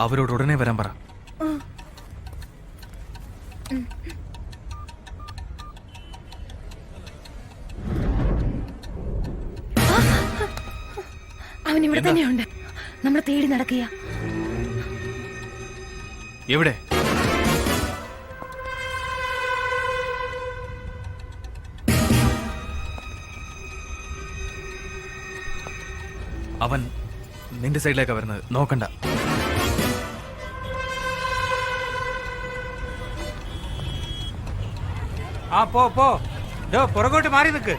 അവരോട് ഉടനെ വരാൻ പറ. അവൻ ഇവിടെ? തന്നെയുണ്ട്. നമ്മൾ തേടി നടക്കുക. എവിടെ? അവൻ നിന്റെ സൈഡിലേക്കാ വരുന്നത്. നോക്കണ്ട. ஆ போ போ. டோ புறகோட்டு மாறி இருக்கு.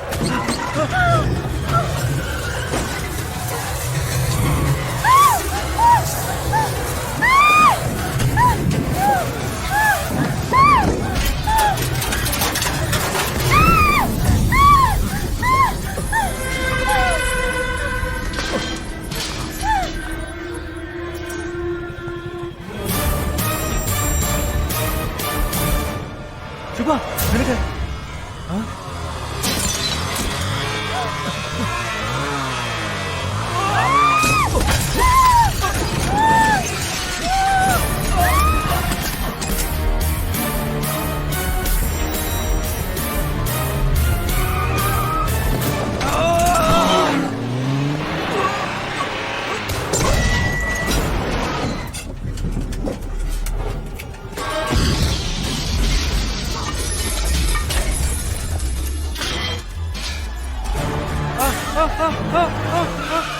啊啊啊啊啊 oh, ah, ah.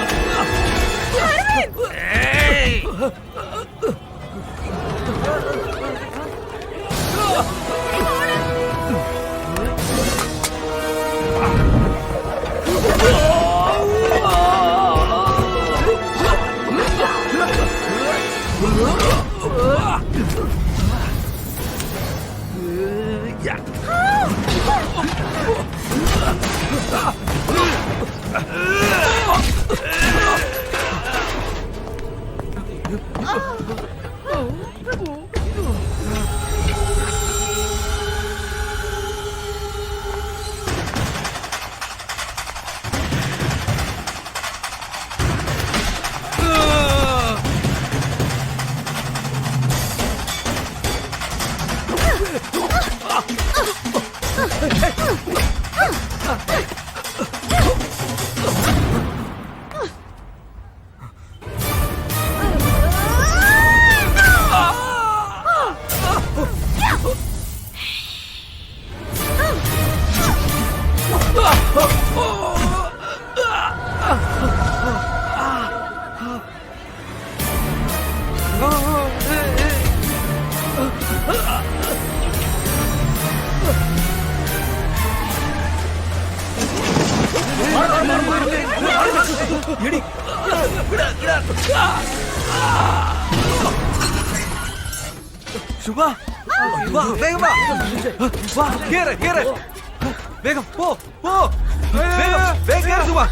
சுபா வா வேகமா வா கேர கேர வேகம் போ போ வேகம் வேக கேர சுபா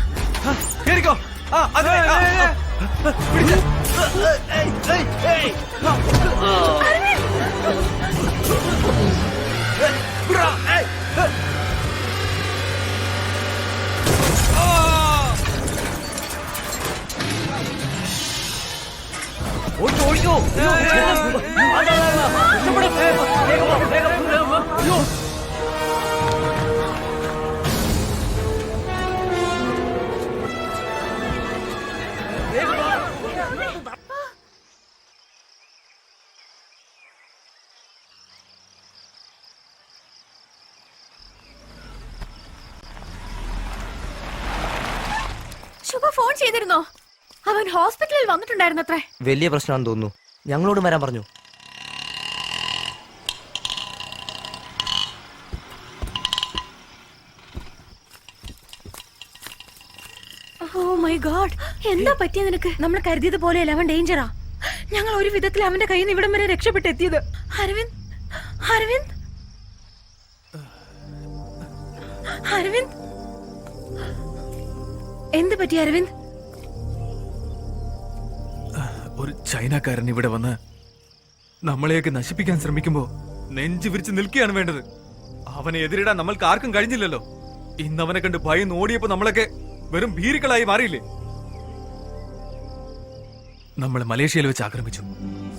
கேரிக்கோ ஆ அதே பிடிச்சு 오른쪽 오른쪽. 야, 야, 맞아 맞아. 저번에 내가 내가 봐! ഫോൺ ചെയ്തിരുന്നോ? അവൻ ഹോസ്പിറ്റലിൽ വന്നിട്ടുണ്ടായിരുന്നത്രേ. വലിയ പ്രശ്നമാണെന്ന് തോന്നുന്നു. ഞങ്ങളോട് വരാൻ പറഞ്ഞു. ഓ മൈ ഗോഡ് എന്താ പറ്റിയ നിനക്ക്? നമ്മൾ കരുതിയത് പോലെയല്ല അവൻ ഡേഞ്ചറാ ഞങ്ങൾ ഒരു വിധത്തിൽ അവന്റെ കയ്യിൽ നിന്ന് ഇവിടം വരെ രക്ഷപ്പെട്ടെത്തിയത്. അരവിന്ദ്? അരവിന്ദ്? അരവിന്ദ്? എന്ത് പറ്റി അരവിന്ദ്? ഒരു ചൈനക്കാരൻ ഇവിടെ വന്ന് നമ്മളെയൊക്കെ നശിപ്പിക്കാൻ ശ്രമിക്കുമ്പോ നെഞ്ചു വിരിച്ച് നിൽക്കുകയാണ് വേണ്ടത്. അവനെ എതിരിടാൻ നമ്മൾക്ക് ആർക്കും കഴിഞ്ഞില്ലല്ലോ. ഇന്ന് അവനെ കണ്ട് ഭയം ഓടിയപ്പോ നമ്മളൊക്കെ വെറും ഭീരുക്കളായി മാറിയില്ലേ? നമ്മൾ മലേഷ്യയിൽ വെച്ച് ആക്രമിച്ചു.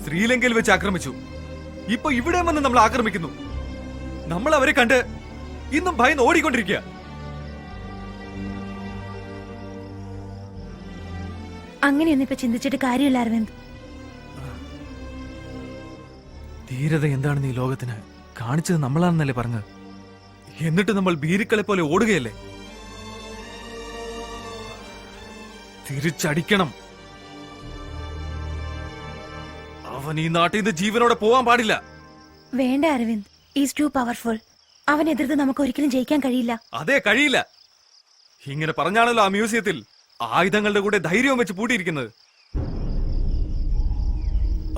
ശ്രീലങ്കയിൽ വെച്ച് ആക്രമിച്ചു. ഇപ്പൊ ഇവിടെ വന്ന് നമ്മൾ ആക്രമിക്കുന്നു. നമ്മൾ അവരെ കണ്ട് ഇന്നും ഭയം ഓടിക്കൊണ്ടിരിക്കുക. അങ്ങനെയൊന്നും ഇപ്പൊ ചിന്തിച്ചിട്ട് കാര്യമില്ല അരവിന്ദ്. ധീരത എന്താണെന്ന് ഈ ലോകത്തിന്? കാണിച്ചത് നമ്മളാണെന്നല്ലേ പറഞ്ഞത്? എന്നിട്ട് നമ്മൾ ഭീരുക്കളെ പോലെ ഓടുകയല്ലേ? തിരിച്ചടിക്കണം. അവൻ ഈ നാട്ടിൽ നിന്ന് ജീവനോടെ പോവാൻ പാടില്ല. വേണ്ട അരവിന്ദ്. ഈസ് ടു പവർഫുൾ അവൻ എതിർത്ത് നമുക്ക് ഒരിക്കലും ജയിക്കാൻ കഴിയില്ല. അതെ കഴിയില്ല. ഇങ്ങനെ പറഞ്ഞാണല്ലോ ആ മ്യൂസിയത്തിൽ. ആയുധങ്ങളുടെ കൂടെ ധൈര്യവും വെച്ച് പൂട്ടിയിരിക്കുന്നത്.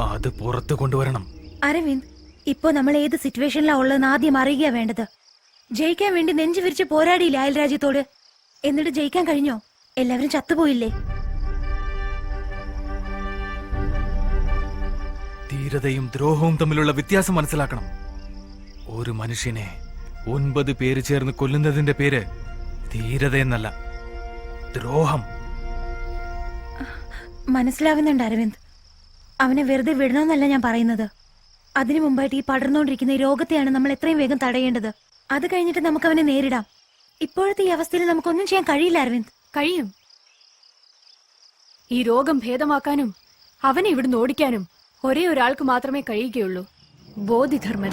അത് പുറത്തു കൊണ്ടുവരണം. അരവിന്ദ് ഇപ്പോ നമ്മൾ ഏത് സിറ്റുവേഷനിലാ ഉള്ളതെന്ന് ആദ്യം അറിയുക വേണ്ടത്. ജയിക്കാൻ വേണ്ടി നെഞ്ചു വിരിച്ച് പോരാടിയില്ല അയൽരാജ്യത്തോട് എന്നിട്ട് ജയിക്കാൻ കഴിഞ്ഞോ? എല്ലാവരും ചത്തുപോയില്ലേ? ധീരതയും ദ്രോഹവും തമ്മിലുള്ള വ്യത്യാസം മനസ്സിലാക്കണം. ഒരു മനുഷ്യനെ ഒൻപത് പേര് ചേർന്ന് കൊല്ലുന്നതിന്റെ പേര് ധീരതയെന്നല്ല ദ്രോഹം. മനസ്സിലാവുന്നുണ്ട് അരവിന്ദ്. അവനെ വെറുതെ വിടണമെന്നല്ല ഞാൻ പറയുന്നത്. അതിനു മുമ്പായിട്ട് ഈ പടർന്നുകൊണ്ടിരിക്കുന്ന രോഗത്തെയാണ് നമ്മൾ എത്രയും വേഗം തടയേണ്ടത്. അത് കഴിഞ്ഞിട്ട് നമുക്ക് അവനെ നേരിടാം. ഇപ്പോഴത്തെ ഈ അവസ്ഥയിൽ നമുക്കൊന്നും ചെയ്യാൻ കഴിയില്ല അരവിന്ദ്. കഴിയും. ഈ രോഗം ഭേദമാക്കാനും അവനെ ഇവിടുന്ന് ഓടിക്കാനും ഒരേ ഒരാൾക്ക് മാത്രമേ കഴിയുകയുള്ളൂ. ബോധിധർമ്മൻ.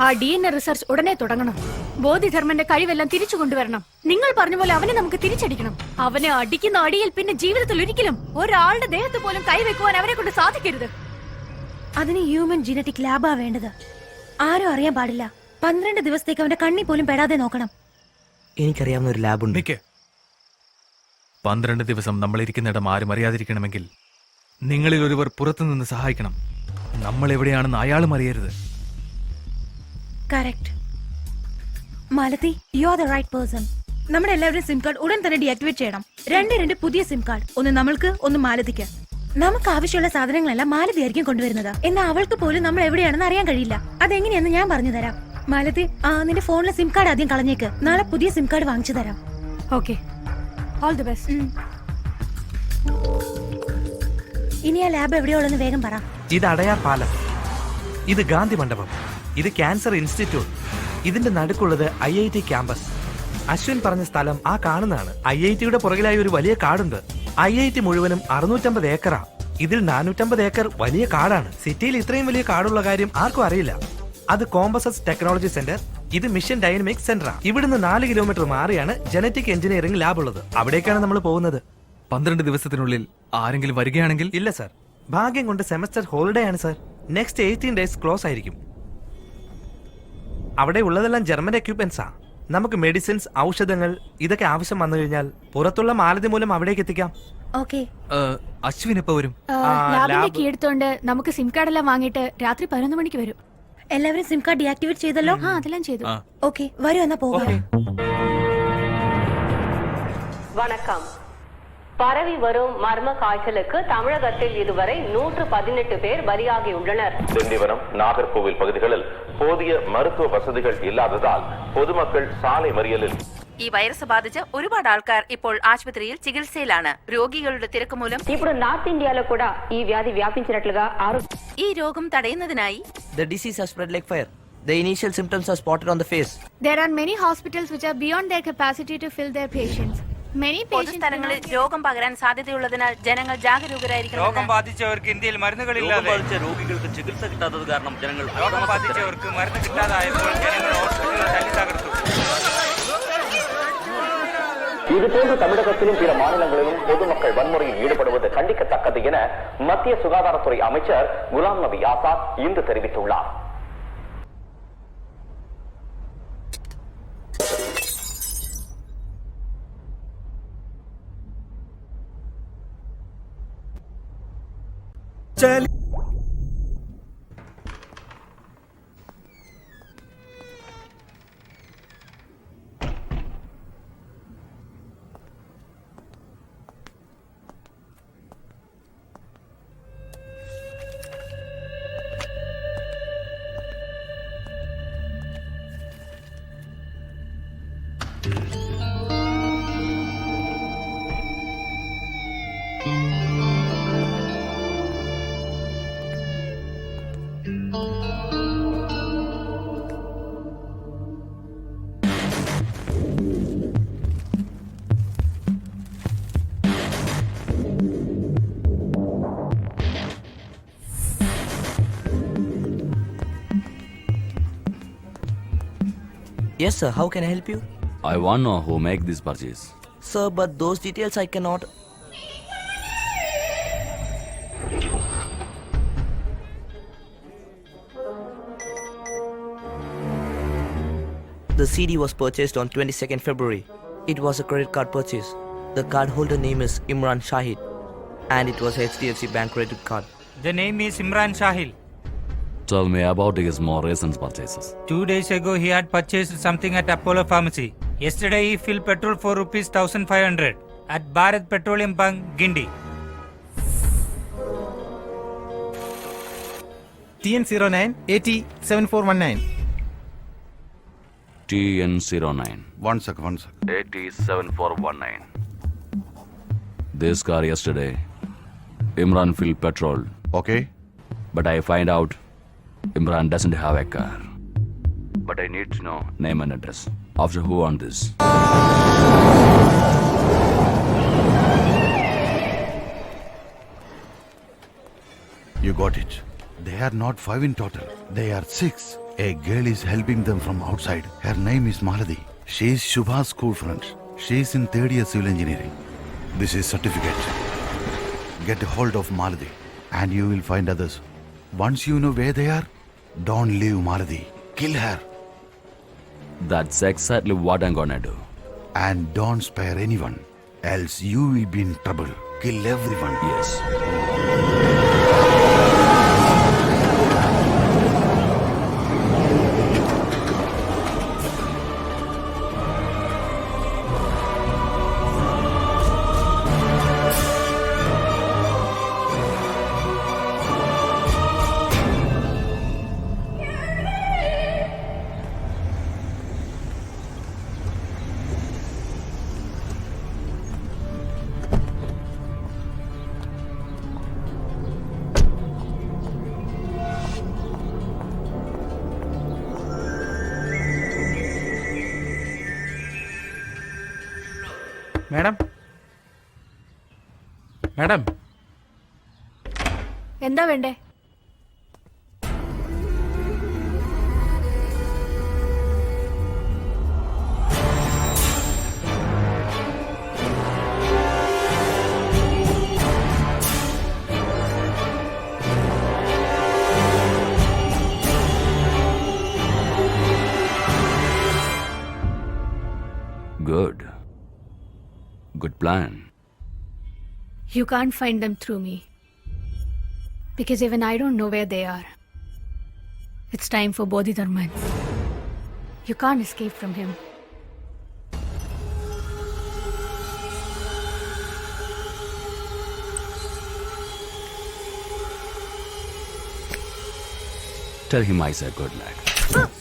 ആ ഡി എൻ എ റിസർച്ച് ഉടനെ തുടങ്ങണം. ബോധിധർമ്മന്റെ കഴിവെല്ലാം തിരിച്ചു കൊണ്ടുവരണം. നിങ്ങൾ പറഞ്ഞ പോലെ അവനെ നമുക്ക് തിരിച്ചടിക്കണം. അവനെ അടിക്കുന്ന അടിയിൽ പിന്നെ ജീവിതത്തിൽ ഒരിക്കലും ഒരാളുടെ ദേഹത്ത് പോലും കൈവെക്കുവാൻ അവരെ കൊണ്ട് സാധിക്കരുത്. അതിന് ഹ്യൂമൻ ജീനറ്റിക് ലാബാ വേണ്ടത്. ആരും അറിയാൻ പാടില്ല. പന്ത്രണ്ട് ദിവസത്തേക്ക് അവന്റെ കണ്ണി പോലും പെടാതെ നോക്കണം. എനിക്കറിയാവുന്ന ഒരു ലാബുണ്ട് നിക്ക്. പന്ത്രണ്ട് ദിവസം നമ്മൾ ഇരിക്കുന്നിടം ആരും അറിയാതിരിക്കണമെങ്കിൽ നിങ്ങളിൽ ഒരുവർ പുറത്തുനിന്ന് സഹായിക്കണം. നമ്മൾ എവിടെയാണെന്ന് അയാളും അറിയരുത്. Correct Malathi you are the right person നമ്മുടെ എല്ലാവരും സിം കാർഡ് ഉടൻ തന്നെ ഡിആക്ടിവേറ്റ് ചെയ്യണം. രണ്ട് രണ്ട് പുതിയ സിം കാർഡ് ഒന്ന് നമ്മൾക്ക് ഒന്ന് മാലതിക്ക്. നമുക്ക് ആവശ്യമുള്ള സാധനങ്ങളെല്ലാം മാലതി ആയിരിക്കും കൊണ്ടുവരുന്നത്. എന്നാൽ അവൾക്ക് പോലും നമ്മൾ എവിടെയാണെന്ന് അറിയാൻ കഴിയില്ല. അതെങ്ങനെയെന്ന് ഞാൻ പറഞ്ഞു തരാം. മാലതി ആ നിന്റെ ഫോണിലെ സിം കാർഡ് ആദ്യം കളഞ്ഞേക്ക്. നാളെ പുതിയ സിം കാർഡ് വാങ്ങിച്ചു തരാം. ഓക്കെ. ഓൾ ദി ബെസ്റ്റ് ഇനി ആ ലാബ് എവിടെയുള്ളതെന്ന് വേഗം പറ. ഇത് അടയാർ പാലം. ഇത് ഗാന്ധി മണ്ഡപം. ഇത് ക്യാൻസർ ഇൻസ്റ്റിറ്റ്യൂട്ട്. ഇതിന്റെ നടുക്കുള്ളത് I I T campus. Ashwin പറഞ്ഞ സ്ഥലം ആ കാണുന്നതാണ്. ഐ ഐ ടിയുടെ പുറകിലായി ഒരു വലിയ കാടുണ്ട്. ഐ ഐ ടി മുഴുവനും അറുന്നൂറ്റമ്പത് ഏക്കറാ. ഇതിൽ നാനൂറ്റമ്പത് ഏക്കർ വലിയ കാടാണ്. സിറ്റിയിൽ ഇത്രയും വലിയ കാടുള്ള കാര്യം ആർക്കും അറിയില്ല. അത് കോമ്പസസ് ടെക്നോളജി സെന്റർ. ഇത് മിഷൻ ഡൈനമിക് സെന്റർ ഇവിടുന്ന് നാല് കിലോമീറ്റർ മാറിയാണ് ജനറ്റിക് എഞ്ചിനീയറിംഗ് ലാബ് ഉള്ളത്. അവിടേക്കാണ് നമ്മൾ പോകുന്നത്. പന്ത്രണ്ട് ദിവസത്തിനുള്ളിൽ ആരെങ്കിലും വരികയാണെങ്കിൽ? ഇല്ല സർ. ഭാഗ്യം കൊണ്ട് സെമസ്റ്റർ ഹോളിഡേ ആണ് sir. Next eighteen days close ആയിരിക്കും. അവിടെ ഉള്ളതെല്ലാം ജർമ്മൻ എക്യുപ്മെന്റ്സാ നമുക്ക് മെഡിസിൻസ് ഔഷധങ്ങൾ ഇതൊക്കെ ആവശ്യം വന്നു കഴിഞ്ഞാൽ പുറത്തുള്ള മാലതി മൂലം അവിടേക്ക് എത്തിക്കാം. ഓക്കെ. അശ്വിൻ എപ്പോ വരും. ലാബിന്റെ കീ എടുത്തോണ്ട് നമുക്ക് സിം കാർഡ് എല്ലാം വാങ്ങിട്ട് രാത്രി പതിനൊന്ന് മണിക്ക് വരും. എല്ലാവരും സിം കാർഡ് ഡീആക്ടിവേറ്റ് ചെയ്തല്ലോ? ആ അതെല്ലാം ചെയ്തു. ഓക്കെ വരും എന്നാ പോകാം. വണക്കം. பரவி வரும் மர்ம காய்ச்சலுக்கு தமிழகத்தில் இதுவரை நூற்று பதினெட்டு பேர் பலியாகியுள்ளனர் திண்டிவனம் நாகர்கோவில் பகுதிகளில் போதிய மருத்துவ வசதிகள் இல்லாததால் பொதுமக்கள் சாலை மறியலில் ഈ വൈറസ് ബാധിച്ച് ഒരുപാട് ആൾക്കാർ ഇപ്പോൾ ആശുപത്രിയിൽ ചികിത്സയിലാണ് രോഗികളുടെ തിരക്ക് മൂലം ఇప్పుడు నార్త్ ఇండియాలో కూడా ఈ వ్యాధి వ్యాపించినట్లుగా ఆరోగ్య ഈ രോഗം തടയുന്നതിനായി The disease has spread like fire. The initial symptoms are spotted on the face. There are many hospitals which are beyond their capacity to fill their patients. Many patients do പൊതുസ്ഥലങ്ങളിൽ not- രോഗം പകരാൻ സാധ്യതയുള്ളതിനാൽ ജനങ്ങൾ ജാഗരൂകരായിരിക്കണം രോഗം ബാധിച്ചവർക്ക് ഇന്ത്യയിൽ മരുന്നുകളില്ലാതെ രോഗികൾക്ക് ചികിത്സ കിട്ടാത്തത് കാരണം ജനങ്ങൾ രോഗം ബാധിച്ചവർക്ക് മരുന്ന് കിട്ടാതായപ്പോൾ ജനങ്ങൾ ഹോസ്പിറ്റലുകൾ തല്ലി തകർത്തു இதுபோன்று தமிழகத்திலும் பிற மாநிலங்களிலும் பொதுமக்கள் வன்முறையில் ஈடுபடுவது கண்டிக்கத்தக்கது என மத்திய சுகாதாரத்துறை அமைச்சர் குலாம் நபி ஆசாத் இன்று தெரிவித்துள்ளார் चल Yes, sir. How can I help you? I want to know who make this purchase. Sir, but those details I cannot. The CD was purchased on 22nd February. It was a credit card purchase. The card holder name is Imran Shahid, and it was HDFC Bank credit card. The name is Imran Shahil. Tell me about his more recent purchases. Two days ago, he had purchased something at Apollo Pharmacy. Yesterday, he filled petrol for rupees 1500 at Bharat Petroleum Bank, Gindi. TN09 AT7419. TN09 One second, one second. 807419. This car yesterday, Imran filled petrol, Okay. but I find out Imran doesn't have a car. But I need to know name and address. After who on this? You got it. They are not five in total. They are six. A girl is helping them from outside. Her name is Maladi. She is Shubha's school friend. She is in third year civil engineering. This is certificate. Get a hold of Maladi and you will find others. Once you know where they are, don't leave Maladi. Kill her That's exactly what I'm gonna do. and don't spare anyone. Else you will be in trouble. Kill everyone. Yes. Madam? Madam? എന്താ വേണ്ടേ? good. That plan? You can't find them through me. Because even I don't know where they are. It's time for Bodhidharman. You can't escape from him. Tell him I said good luck.